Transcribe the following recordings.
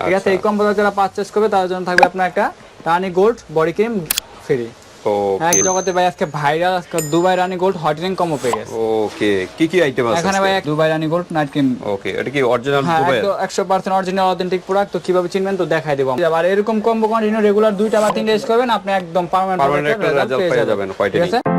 ঠিক আছে এই কম্বোটা যারা পারচেস করবে তাদের জন্য থাকবে আপনার একটা Rani gold body cream free এক জগতে ভাই আজকে ভাইরাল আজকে দুবাই রানি গোল্ড হটিং পেয়ে গেছে। ওকে কি কি আইটেম আছে এখানে ভাই Dubai Rani gold night cream okay এটা কি অরিজিনাল দুবাই একশো পার্সেন্ট অরিজিনাল অথেন্টিক প্রোডাক্ট তো কীভাবে চিনবেন তো দেখাই দেবো আর এরকম কম্বো কন্টিনিউ রেগুলার দুইটা বা তিনটা ইউজ করবেন আপনি একদম পার্মানেন্ট একটা result পেয়ে যাবেন, white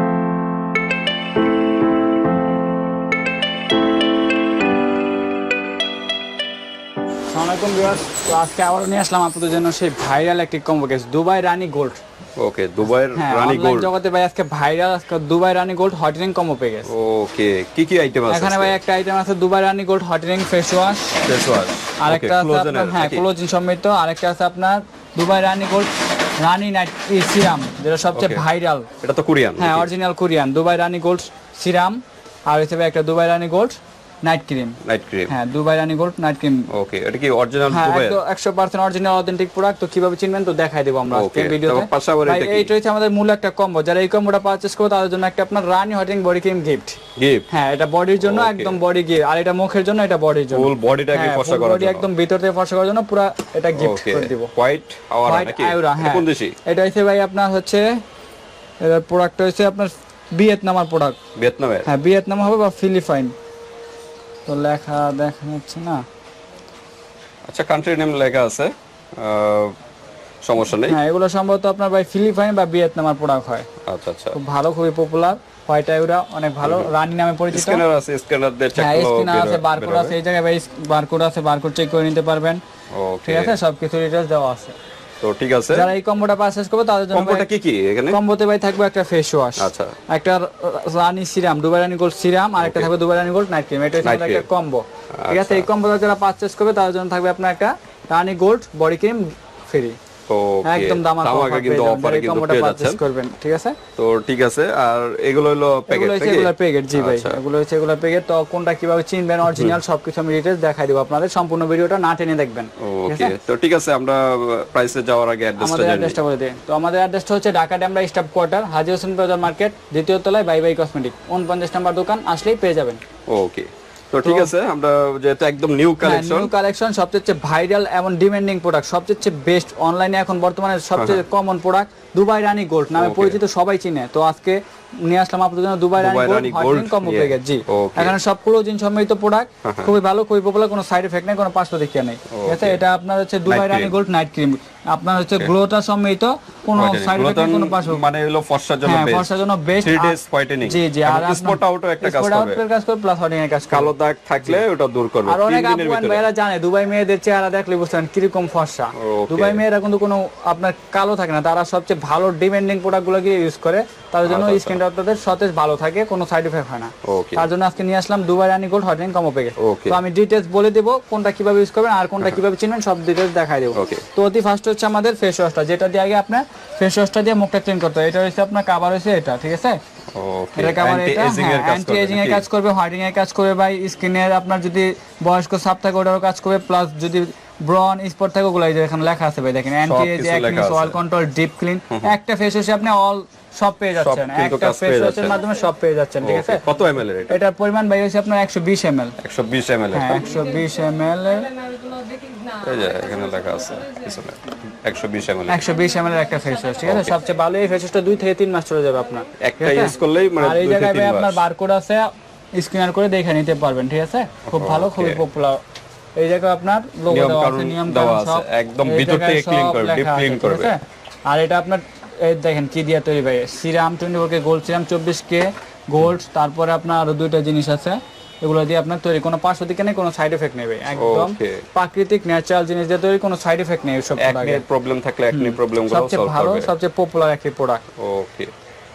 এ ভিউয়ার্স তো আজকে আবার নিয়ে আসলাম আপনাদের জন্য সেই ভাইরাল একটি combo case Dubai Rani gold okay হ্যাঁ রানী গোল্ড জগতে ভাই আজকে ভাইরাল আজকে দুবাই রানী গোল্ড হটিং কম্বো পেয়ে গেছে। ওকে কি কি আইটেম আছে এখানে ভাই একটা আইটেম আছে দুবাই রানী গোল্ড হটিং ফেস ওয়াশ ফেস ওয়াশ আরেকটা আছে আপনার হ্যাঁ ক্লোজিন সম্মিলিত আরেকটা আছে আপনার Dubai Rani gold Rani night serum যেটা সবচেয়ে ভাইরাল এটা তো কোরিয়ান হ্যাঁ original Korean Dubai Rani gold serum আর হিসেবে একটা Dubai Rani gold night cream night cream হ্যাঁ Dubai Rani gold night cream okay এটা কি অরিজিনাল দুবাই একদম একশো পার্সেন্ট অরিজিনাল অথেন্টিক প্রোডাক্ট তো কীভাবে চিনবেন তো দেখাই দেবো আমরা আজকের ভিডিওতে। ভাই? এইটা হচ্ছে আমাদের মূল একটা কম্বো যারা এই কম্বোটা পারচেস করবে তাদের জন্য একটা আপনার রানী হটিং বডি ক্রিম গিফট গিফট হ্যাঁ এটা বডির জন্য একদম বডি গিফট আর এটা মুখের জন্য এটা বডির জন্য। ফুল বডিটাকে হ্যাঁ, full করার জন্য। একদম ভিতর থেকে ফসা করার জন্য পুরো এটা গিফট করে দিব। হোয়াইট আওয়ারা নাকি? হ্যাঁ। কোন দেশি? এটা হচ্ছে ভাই আপনার হচ্ছে প্রোডাক্ট হচ্ছে আপনার ভিয়েতনামার প্রোডাক্ট ভিয়েতনামের হ্যাঁ ভিয়েতনাম হবে বা ফিলিপাইন তো লেখা দেখা যাচ্ছে না। আচ্ছা কান্ট্রি নেম লেখা আছে। সমস্যা নেই। হ্যাঁ এগুলো সম্ভবত আপনার ভাই ফিলিপাইন বা ভিয়েতনামার প্রোডাক্ট হয়। আচ্ছা আচ্ছা। খুব ভালো খুবই পপুলার হোয়াইট আয়ুরা অনেক ভালো রানী নামে পরিচিত। স্ক্যানার আছে স্ক্যানার দিয়ে চেক করলে স্ক্রিন আছে বারকোড আছে এই জায়গায় ভাই বারকোড আছে বারকোড চেক করে নিতে পারবেন। ঠিক আছে? সবকিছু ডিটেলস দেওয়া আছে। তো ঠিক আছে। যারা এই কম্বোটা পারচেজ করবে তাদের জন্য কম্বোটা কি কি এখানে? কম্বোতে ভাই থাকবে একটা ফেস ওয়াশ আচ্ছা। একটা Rani serum Dubai Rani gold serum আর একটা থাকবে Dubai Rani gold night cream এটা একটা কম্বো ঠিক আছে এই কম্বোটা যারা পারচেজ করবে তাদের জন্য থাকবে আপনার একটা Rani gold body cream free একদম দামাকা দামাকা কিন্তু অফারে কিন্তু পেয়ে যাচ্ছেন। করবেন ঠিক আছে? তো ঠিক আছে আর এগুলো হলো প্যাকেট এগুলো প্যাকেট জি ভাই। আচ্ছা। এগুলো হচ্ছে এগুলোর প্যাকেট তো কোনটা কীভাবে চিনবেন অরিজিনাল সবকিছু আমি ডিটেলস দেখাই দেবো আপনাদের। সম্পূর্ণ ভিডিওটা না টেনে দেখবেন ওকে তো ঠিক আছে আমরা প্রাইসে যাওয়ার আগে অ্যাড্রেসটা আমাদের জানি অ্যাড্রেসটা বলে দিই। তো আমাদের অ্যাড্রেসটা হচ্ছে Dhaka Demra staff quarter Haji Hossain Bazar market দ্বিতীয় তলায় বাই বাই কসমেটিক। উনপঞ্চাশ নাম্বার দোকান আসলেই পেয়ে যাবেন। ওকে তো ঠিক আছে আমরা যেহেতু একদম নিউ কালেকশন নিউ কালেকশন সবচেয়ে ভাইরাল এবং ডিমান্ডিং প্রোডাক্ট সবচেয়ে বেস্ট অনলাইনে এখন বর্তমানে সবচেয়ে common product Dubai Rani gold নামে হ্যাঁ, পরিচিত সবাই চিনে। তো আজকে নিয়ে আসলাম আপনাদের জন্য দুবাই রানী গোল্ড নিয়ে। প্যাকেজ জি। হ্যাঁ, এখানে সব ক্লোজিন সম্মিলিত প্রোডাক্ট খুবই ভালো খুবই পপুলার কোনো সাইড এফেক্ট নেই কোনো পার্শ্ব দেখিয়া নেই। ঠিক আছে এটা আপনার হচ্ছে Dubai Rani gold night cream আপনার হচ্ছে গ্লোটা সম্মিলিত কোনো সাইড এফেক্ট মানে হলো ফর্সার জন্য হ্যাঁ বেস্ট ফর্সার জন্য বেস্ট 3 ডেজ হোয়াইটেনিং জি জি আর স্পট আউটও একটা কাজ স্পট আউটের কাজ করবে প্লাস হটিং এর কাজ করবে। কালো দাগ থাকলে ওটা দূর করবে। আর অনেক আফগান ভিতরে। জানে দুবাই মেয়েদের চেহারা দেখলে বুঝতেন কীরকম ফর্সা। দুবাই মেয়েরা কিন্তু কোনো আপনার কালো থাকে না তারা সবচেয়ে ভালো ডিমান্ডিং ইউজ করে তার জন্য আচ্ছা, স্কিনটা তাদের সতেজ ভালো থাকে কোনো সাইড এফেক্ট হয় না। তার জন্য আজকে নিয়ে আসলাম দুবাই রানি গোল্ড হটিং কমো পেগে তো আমি ডিটেলস বলে দেবো কোনটা কীভাবে ইউজ করবেন আর কোনটা কীভাবে চিনবেন সব ডিটেলস দেখাই দেবো। তো অতি ফার্স্ট হচ্ছে আমাদের ফেস ওয়াশটা যেটা দিয়ে আগে আপনার ফেস ওয়াশটা দিয়ে মুখটা ক্লিন করতে হবে। এটা হচ্ছে আপনার কাবার হয়েছে এটা ঠিক আছে? এটা কাভার এটা? কাজ অ্যান্টি করবে এজিং এর কাজ করবে হোয়াইটিং এর কাজ করবে ভাই স্কিনের আপনার যদি বয়স্ক সাপ থাকে ওটারও কাজ করবে প্লাস যদি ব্রন স্পট থাকে ওগুলো এখানে লেখা আছে ভাই দেখেন anti age. Oil control deep clean একটা ফেস ওয়াশে আপনি অল সব পেয়ে যাচ্ছেন। একটা ফেস ওয়াশের মাধ্যমে সব পেয়ে যাচ্ছেন ঠিক আছে? কত এমএল এর এটা? এটার পরিমাণ ভাই হচ্ছে আপনার একশো বিশ এম এল 120 এমএল হ্যাঁ একশো বিশ এই যে এখানে লেখা আছে পিছনে। 120 এমএল একশো বিশ এর একটা ফেস ওয়াশ ঠিক আছে? সবচেয়ে ভালো এই ফেস ওয়াশটা দুই থেকে তিন মাস চলে যাবে আপনার একটা ইউজ করলেই মানে আর এই জায়গায় ভাই আপনার বারকোড আছে স্ক্যানার করে দেখে নিতে পারবেন ঠিক আছে? খুব ভালো খুবই পপুলার এই জায়গায় আপনার লোগো দেওয়া আছে নিয়ম দেওয়া আছে। একদম ভিতর থেকে clean করবে, clean ঠিক করবে। আর এটা আপনার এই দেখেন কি দিয়ে তৈরি ভাই serum twenty four K gold serum চব্বিশ কে গোল্ড তারপরে আপনার আরও দুইটা জিনিস আছে এগুলো দিয়ে আপনার তৈরি কোনো পার্শ্ব দিকে নেই কোনো সাইড এফেক্ট নেই ভাই একদম প্রাকৃতিক ন্যাচারাল জিনিস দিয়ে তৈরি কোনো সাইড এফেক্ট নেই সব প্রবলেম থাকলে একনি প্রবলেমগুলো সবচেয়ে ভালো সবচেয়ে পপুলার একটি প্রোডাক্ট ওকে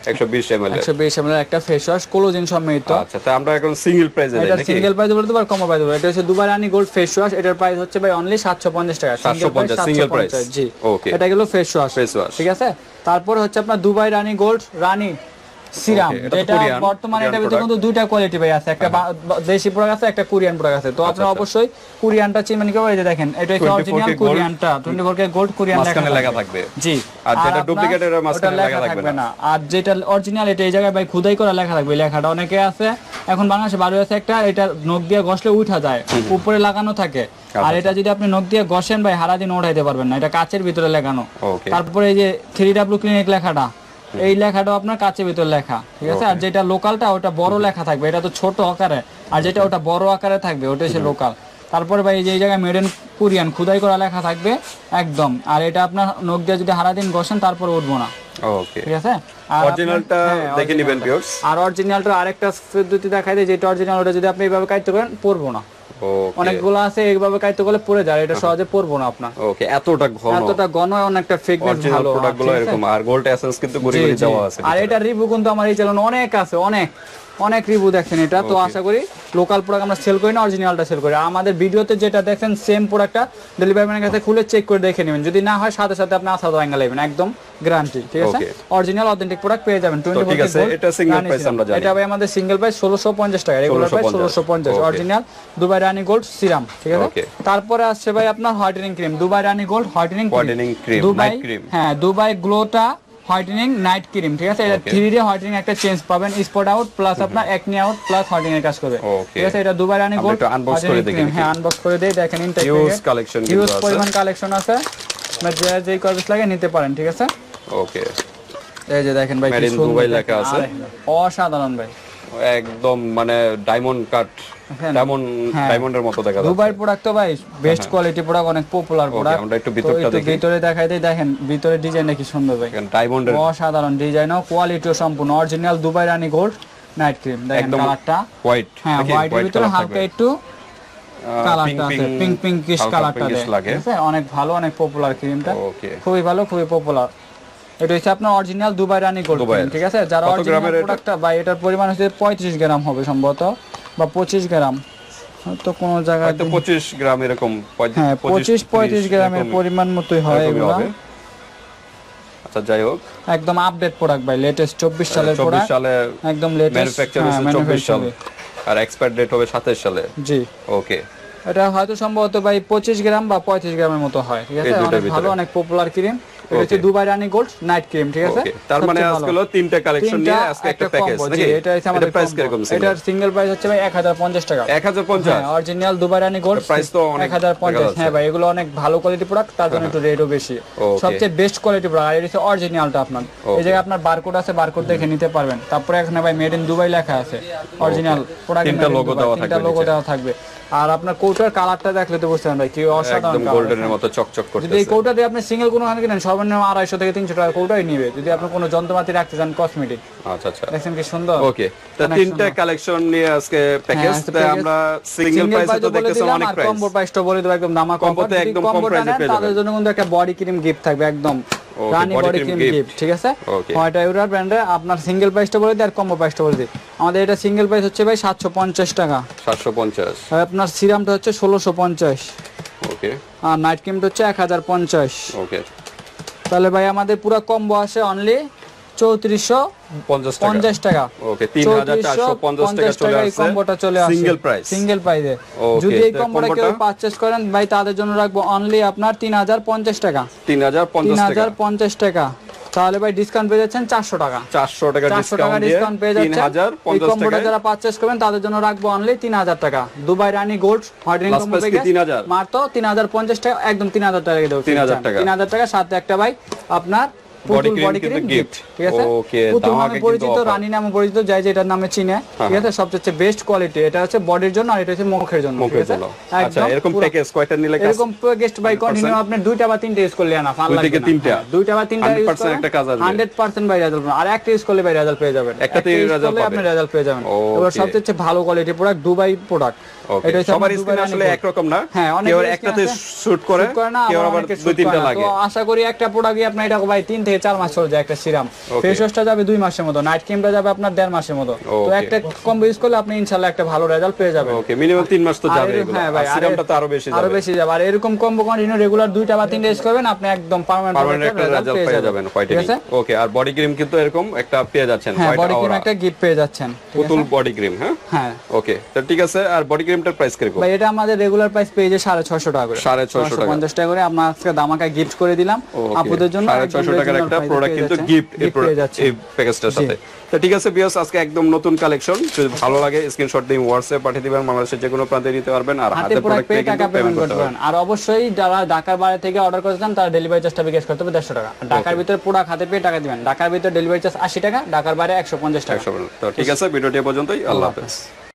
120 এমএল একশো বিশ একটা ফেস ওয়াশ কোলোজিন সম্মিলিত আচ্ছা তা আমরা এখন সিঙ্গেল প্রাইসে দেই এটা সিঙ্গেল প্রাইস বলতে পারো কম প্রাইস বলতে এটা হচ্ছে দুবার গোল্ড ফেস ওয়াশ এটার প্রাইস হচ্ছে ভাই অনলি 750 টাকা। 750 single price। জি। Okay. এটা গেল ফেস ওয়াশ। ঠিক আছে? তারপর হচ্ছে আপনার Dubai Rani gold Rani serum. এটা বর্তমানে এটার ভিতরে কিন্তু দুইটা কোয়ালিটি ভাই আছে। একটা বা- দেশি প্রোডাক্ট আছে একটা কোরিয়ান প্রোডাক্ট আছে। তো আপনারা আচ্ছা। অবশ্যই কোরিয়ানটা চিনবেন কি এই যে দেখেন এটা হচ্ছে অরিজিনাল কোরিয়ানটা। 24 কে গোল্ড কোরিয়ান মাঝখানে লেখা থাকবে। জি। আর যেটা duplicate এর মাঝখানে লেখা থাকবে না। আর যেটা অরিজিনাল এটা এই জায়গায় ভাই খুদাই করা লেখা থাকবে। লেখাটা অনেকে আছে এখন বাংলাদেশে বারো আছে একটা এটা নখ দিয়ে ঘষলে উঠা যায় উপরে লাগানো থাকে। আর আচ্ছা। এটা যদি আপনি নখ দিয়ে ঘষেন ভাই হারা দিন উঠাইতে পারবেন না। এটা কাচের ভিতরে লাগানো। তারপরে এই যে থ্রি ডাব্লিউ ক্লিনিক লেখাটা এই লেখাটা আপনার কাচের ভিতর লেখা ঠিক আছে? আর যেটা লোকালটা ওটা বড় লেখা থাকবে এটা তো ছোট আকারে। আর যেটা ওটা বড় আকারে থাকবে ওটা হচ্ছে লোকাল। তারপরে ভাই এই যে জায়গায় মেড ইন কোরিয়ান খুদাই করা লেখা থাকবে একদম। আর এটা আপনার নখ দিয়ে যদি হারা দিন ঘষেন তারপর উঠবো না। ওকে ঠিক আছে? আর অরিজিনালটা হ্যাঁ, দেখে নেবেন ভিউয়ার্স আর অরিজিনালটা আরেকটা পদ্ধতি দেখাই দেয় যেটা অরিজিনাল ওটা যদি আপনি এইভাবে কাটতে করেন পড়ব না। অনেকগুলো আছে এইভাবে কাইতে গেলে পড়ে যায় এটা সহজে পড়ব না আপনার। ওকে এতটা ঘন। এতটা ঘন অনেকটা অরিজিনাল ভালো। প্রোডাক্টগুলো এরকম আর গোল্ড এসেন্স কিন্তু গুড়ি জি, যাওয়া আছে আর এটা রিভিউ কিন্তু আমার এই চ্যানেল অনেক আছে অনেক। অনেক রিভিউ দেখছেন এটা তো আশা করি লোকাল প্রোডাক্ট আমরা সেল করি না অরিজিনালটা সেল করি। আমাদের ভিডিওতে যেটা দেখছেন সেম প্রোডাক্টটা ডেলিভারি ম্যানের কাছে খুলে চেক করে দেখে নেবেন। যদি না হয় সাথে সাথে আপনি আসাদ ভাঙ্গা নেবেন একদম গ্যারান্টি ঠিক আছে? অরিজিনাল অথেন্টিক প্রোডাক্ট পেয়ে যাবেন। টোয়েন্টি ঠিক আছে, এটা single price আমরা জানি। এটা ভাই আমাদের সিঙ্গেল প্রাইস ষোলোশো পঞ্চাশ টাকা রেগুলার প্রাইস 1650 ষোলোশো পঞ্চাশ। Okay. Original Dubai Rani gold serum ঠিক আছে? তারপরে আসছে ভাই আপনার whitening cream Dubai Rani gold whitening cream, Dubai cream। হ্যাঁ দুবাই গ্লোটা হোয়াইটেনিং নাইট ক্রিম ঠিক আছে? এটা. থ্রি ডে হোয়াইটেনিং একটা চেঞ্জ পাবেন স্পট আউট প্লাস আপনার একনি আউট প্লাস হোয়াইটেনিং এর কাজ করবে। ঠিক আছে? এটা দুবার আনি গোল্ড unbox করে দেখি হ্যাঁ আনবক্স করে দেই দেখেন ইনটেক ইউজ কালেকশন আছে। পরিমাণ কালেকশন আছে। আপনার যে যেই কর্ভিস লাগে নিতে পারেন ঠিক আছে? ওকে এই যে দেখেন ভাই কি সুন্দর দুবাই লেখা আছে। অসাধারণ ভাই। একদম মানে ডায়মন্ড কাট। ডায়মন্ড। ডায়মন্ডের মতো দেখা যাচ্ছে। দুবাই প্রোডাক্ট তো ভাই বেস্ট কোয়ালিটি প্রোডাক্ট অনেক পপুলার প্রোডাক্ট আমরা একটু ভিতরটা দেখি। ভিতরে দেখাই দেই দেখেন ভিতরে ডিজাইনটা কি সুন্দর ভাই। ডায়মন্ডের অসাধারণ ডিজাইন ও কোয়ালিটিও সম্পূর্ণ original Dubai Rani gold night cream দেখেন কালারটা হোয়াইট হ্যাঁ হোয়াইটের ভিতরে হালকা একটু কালারটা আছে পিঙ্ক পিঙ্কিশ কালারটা দেয়। অনেক ভালো অনেক পপুলার ক্রিমটা খুবই ভালো খুবই পপুলার এটা হচ্ছে আপনার অরিজিনাল দুবাই রানী গোল্ড ঠিক আছে? যারা অরিজিনাল প্রোডাক্টটা বা এটার পরিমাণ হচ্ছে পঁয়ত্রিশ গ্রাম হবে সম্ভবত বা পঁচিশ গ্রাম। তো কোনো জায়গায় হয়তো 25 গ্রাম এরকম পঁয়ত্রিশ- হ্যাঁ পঁচিশ পঁয়ত্রিশ গ্রামের পরিমাণ মতোই হয় এগুলো। আচ্ছা যাই হোক। একদম আপডেট প্রোডাক্ট ভাই লেটেস্ট চব্বিশ সালের 24 সালে একদম লেটেস্ট ম্যানুফ্যাকচার হয়েছে 24 সালে। আর এক্সপায়ার ডেট হবে 27 সালে। জি। ওকে এটা হয়তো সম্ভবত ভাই পঁচিশ গ্রাম বা পঁয়ত্রিশ গ্রামের মতো হয় ঠিক আছে? অনেক ভালো অনেক পপুলার ক্রিম এটা হচ্ছে Dubai Rani gold night cream ঠিক আছে? তার মানে আজকে হলো তিনটা কালেকশন নিয়ে আজকে একটা প্যাকেজ নাকি? এটা হচ্ছে আমাদের প্রাইস কীরকম সিঙ্গেল প্রাইস হচ্ছে ভাই এক হাজার পঞ্চাশ টাকা। 1050 হ্যাঁ original Dubai Rani gold price তো অনেক এক হাজার পঞ্চাশ। দেখা যাচ্ছে। হ্যাঁ ভাই এগুলো অনেক ভালো কোয়ালিটি প্রোডাক্ট তার জন্য একটু রেটও বেশি। সবচেয়ে বেস্ট কোয়ালিটি প্রোডাক্ট আর এটা হচ্ছে অরিজিনালটা আপনার। এই জায়গায় আপনার বারকোড আছে বারকোড দেখে নিতে পারবেন। তারপরে এখানে ভাই মেড ইন দুবাই লেখা আছে অরিজিনাল প্রোডাক্ট তিনটা logo দেওয়া তিনটা লোগো দেওয়া থাকবে। আর আপনার কৌটার কালারটা দেখলে তো বুঝতে পারবেন ভাই কি অসাধারণ একদম গোল্ডেনের মতো চকচক যদি এই করতেছে। কৌটা দিয়ে আপনি সিঙ্গেল কোনো খানে কিনেন সর্বনিম্ন আড়াইশো থেকে তিনশো কৌটাই নিবে। যদি আপনি কোনো যন্ত্রপাতি রাখতে চান কসমেটিক আচ্ছা আচ্ছা। কি সুন্দর? ওকে। তা তিনটা কালেকশন নিয়ে আজকে প্যাকেজ। আমরা সিঙ্গেল প্রাইসে তো দেখতেছি অনেক প্রাইস কম্বো প্রাইসটা বলে দেবো একদম একদম কম এ পেয়ে তাদের জন্য কিন্তু একটা বডি ক্রিম গিফট থাকবে একদম রানি বডি ক্রিম গিফট ঠিক আছে? হোয়াইট আইউরার ব্র্যান্ডে আপনার সিঙ্গেল প্রাইসটা বলে দিই আর কম্বো প্রাইসটা বলে দিই। আমাদের এটা সিঙ্গেল প্রাইস হচ্ছে ভাই সাতশো পঞ্চাশ টাকা। 750 আর আপনার সিরামটা হচ্ছে ষোলোশো পঞ্চাশ। ওকে আর নাইট ক্রিমটা হচ্ছে এক হাজার পঞ্চাশ। ওকে তাহলে ভাই আমাদের পুরো কম্বো আসে অনলি চৌত্রিশশো 50 টাকা। পঞ্চাশ টাকা। ওকে 3450 টাকা চলে আসছে। কম্বোটা চলে আসে। সিঙ্গেল প্রাইস সিঙ্গেল প্রাইসে যদি এই কম্বোটা কেউ? পারচেজ করেন ভাই তাদের জন্য রাখব অনলি আপনার তিন হাজার পঞ্চাশ টাকা। তিন 3050 টাকা। হাজার পঞ্চাশ টাকা। তাহলে ভাই ডিসকাউন্ট পেয়ে যাচ্ছেন চারশো টাকা। 400 টাকা চারশো টাকা ডিসকাউন্ট পেয়ে যাচ্ছেন। এই 3050 যারা পারচেস করবেন তাদের জন্য রাখব অনলি তিন হাজার টাকা। দুবাই রানী গোল্ড হোয়াইটেনিং তিন হাজার price কি 3000? মাত্র তিন হাজার পঞ্চাশ টাকা একদম তিন হাজার টাকা দেবো 3000 টাকা। তিন হাজার টাকা সাথে একটা ভাই আপনার বডি ক্রিম গিফট ঠিক আছে? পুতুল নামে পরিচিত রানী নামে পরিচিত যাই যেটার নামে চিনে ঠিক আছে? সবচেয়ে বেস্ট কোয়ালিটি এটা হচ্ছে বডির জন্য আর এটা হচ্ছে মুখের জন্য ঠিক আছে? আচ্ছা এরকম প্যাকেজ কয়টা নিলে এরকম গেস্ট বাই কন্টিনিউ আপনি দুইটা বা তিনটা ইউজ করলে না ভালো লাগবে তিনটা? হ্যাঁ, দুইটা বা তিনটা ইউজ 100% একটা কাজ আসবে। 100% বাই রেজাল্ট আর একটা ইউজ করলে বাই রেজাল্ট পেয়ে যাবেন। একটাতে একটা use আপনি রেজাল্ট পেয়ে যাবেন। এবার সবচেয়ে ভালো quality product Dubai product okay সবার স্কিন আসলে একরকম না? হ্যাঁ, কেউ একটাতে শুট করে শুট করে না কেউ আবার আবার দুই তিনটা লাগে। তো আশা করি একটা প্রোডাক্টই আপনার এটা ভাই তিন থেকে থেকে চার মাস চলে যায় একটা সিরাম। ফেস ওয়াশটা যাবে দুই মাসের মতো নাইট ক্রিমটা যাবে আপনার দেড় মাসের মতো। তো একটা কম ইউজ করলে আপনি ইনশাল্লাহ একটা ভালো রেজাল্ট পেয়ে যাবেন। ওকে মিনিমাম তিন মাস তো যাবে হ্যাঁ ভাই, সিরামটা তো আরও বেশি যাবে। আরও বেশি যাবে। আর এরকম কম্বো কন্টিনিউ রেগুলার দুইটা বা তিনটা ইউজ করবেন আপনি একদম পার্মানেন্ট পার্মানেন্ট একটা রেজাল্ট পেয়ে যাবেন। ঠিক হোয়াইটেনিং আছে? ওকে আর বডি ক্রিম কিন্তু এরকম একটা পেয়ে যাচ্ছেন হ্যাঁ হোয়াইট বডি ক্রিম একটা গিফট পেয়ে যাচ্ছেন পুতুল বডি ক্রিম হ্যাঁ? হ্যাঁ। ওকে তো ঠিক আছে আর বডি ক্রিমটার প্রাইস কীরকম? ভাই এটা আমাদের রেগুলার প্রাইস পেয়েছে সাড়ে ছশো টাকা করে। সাড়ে ছয়শো টাকা। পঞ্চাশ টাকা করে। আমরা আজকে দামাকা গিফট করে দিলাম আপুদের জন্য। সাড়ে একদম ছয়শো টাকার original একটা প্রোডাক্ট কিন্তু গিফট এই প্যাকেজটার সাথে। তো ঠিক আছে বিয়াস আজকে একদম নতুন কালেকশন যদি ভালো লাগে স্ক্রিনশট দিয়ে হোয়াটসঅ্যাপ পাঠিয়ে দিবেন। বাংলাদেশের যে কোনো প্রান্তে নিতে পারবেন। আর হাতে প্রোডাক্ট পেয়ে টাকা পেমেন্ট করতে পারেন আর অবশ্যই যারা ঢাকার বাইরে থেকে অর্ডার করতে চান তারা ডেলিভারি চার্জটা বিকাশ করতে হবে দেড়শো টাকা। আর ঢাকার ভিতরে প্রোডাক্ট হাতে পেয়ে টাকা দিবেন। ঢাকার ভিতরে ডেলিভারি চার্জ আশি টাকা ঢাকার বাইরে একশো পঞ্চাশ টাকা। তো ঠিক আছে ভিডিওটি পর্যন্তই। আল্লাহ হাফেজ।